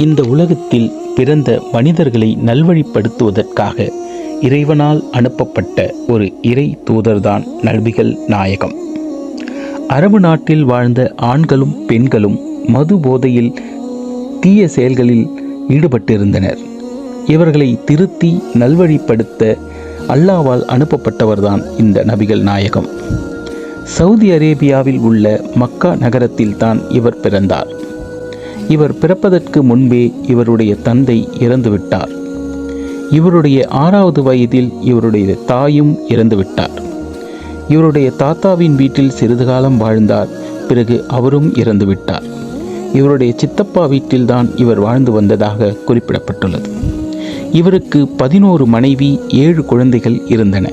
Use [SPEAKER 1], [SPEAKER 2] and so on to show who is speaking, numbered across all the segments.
[SPEAKER 1] இந்த உலகத்தில் பிறந்த மனிதர்களை நல்வழிப்படுத்துவதற்காக இறைவனால் அனுப்பப்பட்ட ஒரு இறை தூதர்தான் நபிகள் நாயகம். அரபு நாட்டில் வாழ்ந்த ஆண்களும் பெண்களும் மது போதையில் தீய செயல்களில் ஈடுபட்டிருந்தனர். இவர்களை திருத்தி நல்வழிப்படுத்த அல்லாவால் அனுப்பப்பட்டவர்தான் இந்த நபிகள் நாயகம். சவுதி அரேபியாவில் உள்ள மக்கா நகரத்தில் தான் இவர் பிறந்தார். இவர் பிறப்பதற்கு முன்பே இவருடைய தந்தை இறந்துவிட்டார். இவருடைய ஆறாவது வயதில் இவருடைய தாயும் இறந்துவிட்டார். இவருடைய தாத்தாவின் வீட்டில் சிறிது காலம் வாழ்ந்தார் பிறகு அவரும் இறந்துவிட்டார். இவருடைய சித்தப்பா வீட்டில்தான் இவர் வாழ்ந்து வந்ததாக குறிப்பிடப்பட்டுள்ளது. இவருக்கு பதினோரு மனைவி ஏழு குழந்தைகள் இருந்தன.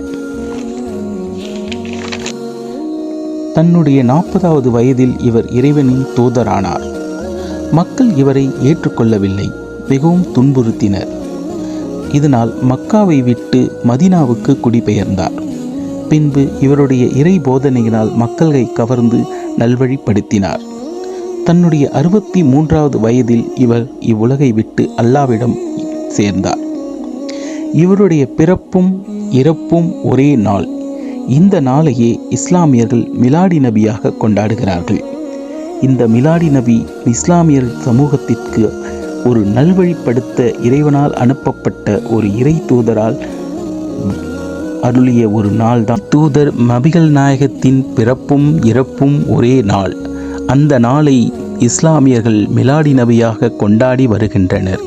[SPEAKER 1] தன்னுடைய நாற்பதாவது வயதில் இவர் இறைவனின் தூதரானார். மக்கள் இவரை ஏற்றுக்கொள்ளவில்லை. மிகவும் துன்புறுத்தினர். இதனால் மக்காவை விட்டு மதினாவுக்கு குடிபெயர்ந்தார். பின்பு இவருடைய இறை போதனையினால் மக்களை கவர்ந்து நல்வழிப்படுத்தினார். தன்னுடைய அறுபத்தி மூன்றாவது வயதில் இவர் இவ்வுலகை விட்டு அல்லாவிடம் சேர்ந்தார். இவருடைய பிறப்பும் இறப்பும் ஒரே நாள். இந்த நாளையே இஸ்லாமியர்கள் மிலாடி நபியாக கொண்டாடுகிறார்கள். இந்த மிலாடி நபி இஸ்லாமியர் சமூகத்திற்கு ஒரு நல்வழிப்படுத்த இறைவனால் அனுப்பப்பட்ட ஒரு இறை தூதரால் அருளிய ஒரு நாள்தான். தூதர் நபிகள் நாயகத்தின் பிறப்பும் இறப்பும் ஒரே நாள். அந்த நாளை இஸ்லாமியர்கள் மிலாடி நபியாக கொண்டாடி வருகின்றனர்.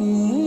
[SPEAKER 1] Mm-hmm.